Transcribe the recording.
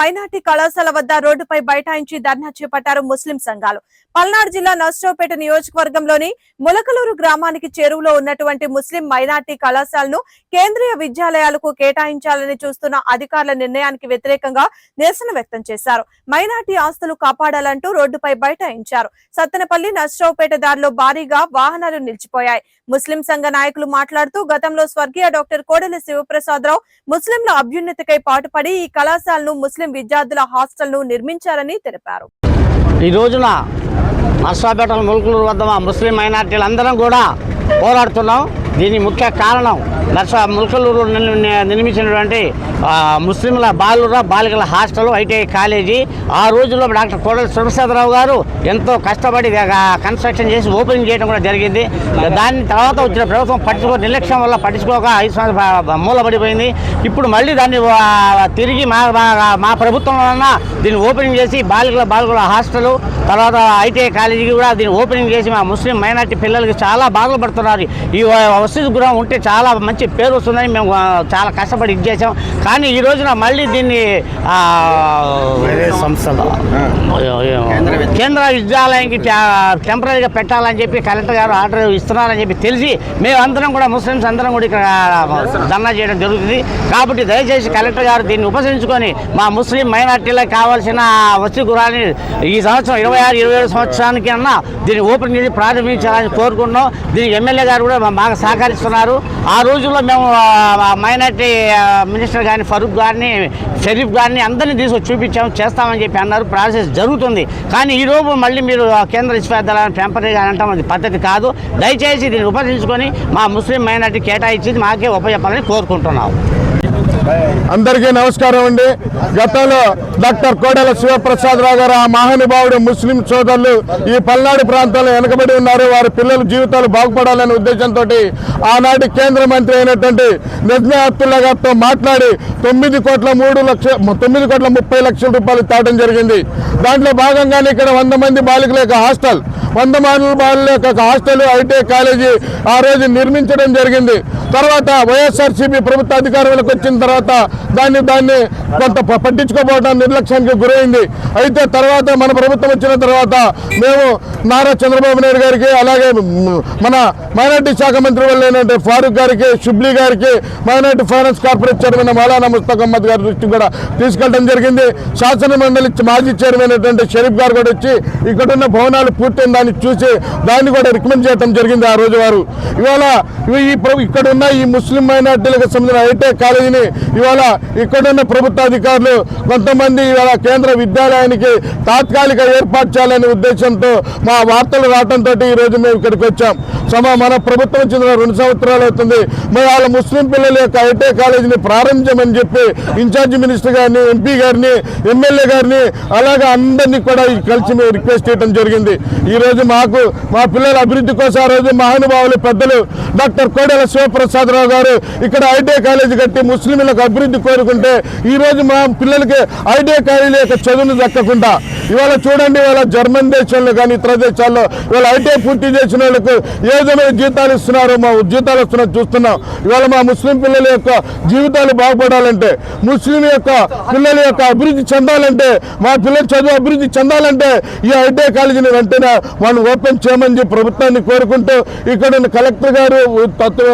Minority కళాశాల వద్ద రోడ్డుపై బైఠాయించి ధర్నా చేపట్టారు ముస్లిం సంఘాలు. పల్నాడు జిల్లా నర్సరావుపేట నియోజకవర్గంలోని ములకలూరు గ్రామానికి చేరువలో ఉన్నటువంటి ముస్లిం మైనార్టీ కళాశాలను కేంద్రీయ విద్యాలయాలకు కేటాయించాలని చూస్తున్న అధికారుల నిర్ణయానికి వ్యతిరేకంగా నిరసన వ్యక్తం చేశారు. మైనార్టీ ఆస్తులు కాపాడాలంటూ రోడ్డుపై బైఠాయించారు. సత్తెనపల్లి నర్సరావుపేట దారిలో భారీగా వాహనాలు నిలిచిపోయాయి. ముస్లిం సంఘ నాయకులు మాట్లాడుతూ గతంలో స్వర్గీయ డాక్టర్ కోడెల శివప్రసాదరావు ముస్లింల అభ్యున్నతికై పాటుపడి ఈ పాఠశాలను ముస్లిం విద్యార్థుల హాస్టల్ను నిర్మించారని తెలిపారు. ఈ రోజున నర్సాపేటల ములుకులూరు వద్ద మా ముస్లిం మైనార్టీలు అందరం కూడా పోరాడుతున్నాం. దీని ముఖ్య కారణం దర్శ ములుకలూరు నిర్మించినటువంటి ముస్లింల బాలుర బాలికల హాస్టల్ ఐటీఐ కాలేజీ. ఆ రోజుల్లో డాక్టర్ కోడల సురప్రసాదరావు గారు ఎంతో కష్టపడి కన్స్ట్రక్షన్ చేసి ఓపెనింగ్ చేయడం కూడా జరిగింది. దాని తర్వాత వచ్చిన ప్రభుత్వం పట్టించుకో నిర్లక్ష్యం వల్ల పట్టించుకోక ఐదు సంవత్సరాలు మూలపడిపోయింది. ఇప్పుడు మళ్ళీ దాన్ని తిరిగి మా మా- మా ప్రభుత్వంలో దీన్ని ఓపెనింగ్ చేసి బాలికల బాలికల హాస్టల్ తర్వాత ఐటీఐ కాలేజీకి కూడా దీన్ని ఓపెనింగ్ చేసి మా ముస్లిం మైనార్టీ పిల్లలకి చాలా బాధలు పడుతున్నారు. ఈ వసతి గృహం ఉంటే చాలా మంచి పేరు వస్తుందని మేము చాలా కష్టపడి ఇది చేసాం కానీ ఈ రోజున మళ్ళీ దీన్ని సంస్థలో. కేంద్ర విద్యాలయానికి టెంపరీగా పెట్టాలని చెప్పి కలెక్టర్ గారు ఆర్డర్ ఇస్తున్నారని చెప్పి తెలిసి మేమందరం కూడా ముస్లిమ్స్ అందరం కూడా ఇక్కడ ధర్నా చేయడం జరుగుతుంది. కాబట్టి దయచేసి కలెక్టర్ గారు దీన్ని ఉపసరించుకొని మా ముస్లిం మైనార్టీలకు కావాల్సిన వసతి గృహాన్ని ఈ సంవత్సరం ఇరవై ఆరు ఇరవై ఏడు సంవత్సరానికి అన్నా దీన్ని ఓపెన్ చేసి ప్రారంభించాలని కోరుకున్నాం దీనికి ఎమ్మెల్యే గారు కూడా మా- బాగా సహకరిస్తున్నారు. ఆ రోజుల్లో మేము మైనార్టీ మినిస్టర్ గారిని ఫరూక్ గారిని షరీఫ్ గారిని అందరినీ తీసుకొచ్చి చూపించాము చేస్తామని చెప్పి అన్నారు. ప్రాసెస్ జరుగుతుంది. కానీ ఈ రోజు మళ్ళీ మీరు కేంద్ర కేంద్ర విశ్వవిద్యాలయం కానీ అంటాం అది పద్ధతి కాదు. దయచేసి దీన్ని ఉపసించుకొని మా ముస్లిం మైనార్టీ కేటాయించి మాకే ఉపయోగపడాలని కోరుకుంటున్నాము అందరికీ నమస్కారం అండి. గతంలో డాక్టర్ కోడెల శివప్రసాదరావు గారు ఆ మహానుభావుడు ముస్లిం సోదరులు ఈ పల్నాడు ప్రాంతంలో వెనకబడి ఉన్నారు. వారి పిల్లల జీవితాలు బాగుపడాలనే ఉద్దేశంతో ఆనాటి కేంద్ర మంత్రి అయినటువంటి నిర్ణయ అబ్దుల్లా గారితో మాట్లాడి తొమ్మిది కోట్ల మూడు లక్ష తొమ్మిది కోట్ల ముప్పై లక్షల రూపాయలు తాటం జరిగింది. దాంట్లో భాగంగానే ఇక్కడ వంద మంది బాలికల యొక్క హాస్టల్ వంద మంది బాలికల యొక్క హాస్టల్ ఐటీఐ కాలేజీ ఆ రోజు నిర్మించడం జరిగింది. తర్వాత వైఎస్ఆర్సీపీ ప్రభుత్వ అధికారంలోకి వచ్చిన తర్వాత దాన్ని దాన్ని కొంత ప- పట్టించుకోపోవడం నిర్లక్ష్యానికి గురైంది. అయితే తర్వాత మన ప్రభుత్వం వచ్చిన తర్వాత మేము నారా చంద్రబాబు నాయుడు గారికి అలాగే మన మైనార్టీ శాఖ మంత్రి వాళ్ళైనటువంటి ఫారూక్ గారికి షుబ్లీ గారికి minority finance corporate chairman Maulana Mustaq Ahmed గారి దృష్టికి కూడా తీసుకెళ్ళడం జరిగింది. శాసన మండలి మాజీ చైర్మన్ అయినటువంటి షరీఫ్ గారు కూడా వచ్చి ఇక్కడ ఉన్న భవనాలు పూర్తయిన దాన్ని చూసి దాన్ని కూడా రికమెండ్ చేయడం జరిగింది ఆ రోజు వారు. ఇవాళ ఈ ఇక్కడ ఉన్న ఈ ముస్లిం మైనార్టీలకు సంబంధించిన ఐటీ కాలేజీని ఇవాళ ఇక్కడున్న ప్రభుత్వ అధికారులు కొంతమంది ఇవాళ కేంద్ర విద్యాలయానికి తాత్కాలిక ఏర్పాటు చేయాలనే ఉద్దేశంతో మా వార్తలు రావడంతో ఈ రోజు మేము ఇక్కడికి వచ్చాం. సమా మన ప్రభుత్వం చెందిన రెండు సంవత్సరాలు అవుతుంది. మరి వాళ్ళ ముస్లిం పిల్లల యొక్క ఐటీఐ కాలేజీని ప్రారంభించమని చెప్పి ఇన్ఛార్జి మినిస్టర్ గారిని ఎంపీ గారిని ఎమ్మెల్యే గారిని అలాగే అందరినీ కూడా కలిసి మేము రిక్వెస్ట్ చేయడం జరిగింది. ఈ రోజు మాకు మా పిల్లల అభివృద్ధి కోసం ఆ రోజు మహానుభావులు పెద్దలు డాక్టర్ కోడెల శివప్రసాదరావు గారు ఇక్కడ ఐటీఐ కాలేజీ కట్టి ముస్లింలకు అభివృద్ధి కోరుకుంటే ఈ రోజు మా పిల్లలకి ఐటీఐ కాలేజీ యొక్క చదువును దక్కకుండా ఇవాళ చూడండి ఇవాళ జర్మన్ దేశంలో కానీ ఇతర దేశాల్లో ఇవాళ ఐటీ పూర్తి చేసిన వాళ్ళకు ఏ విధమైన జీతాలు ఇస్తున్నారో మా జీతాలు వస్తున్నారో చూస్తున్నాం. ఇవాళ మా ముస్లిం పిల్లల యొక్క జీవితాలు బాగుపడాలంటే ముస్లిం యొక్క పిల్లల యొక్క అభివృద్ధి చెందాలంటే మా పిల్లల చదువు అభివృద్ధి చెందాలంటే ఈ ఐటీఐ కాలేజీని వెంటనే మనం ఓపెన్ చేయమని చెప్పి ప్రభుత్వాన్ని కోరుకుంటూ ఇక్కడ ఉన్న కలెక్టర్ గారు తత్వ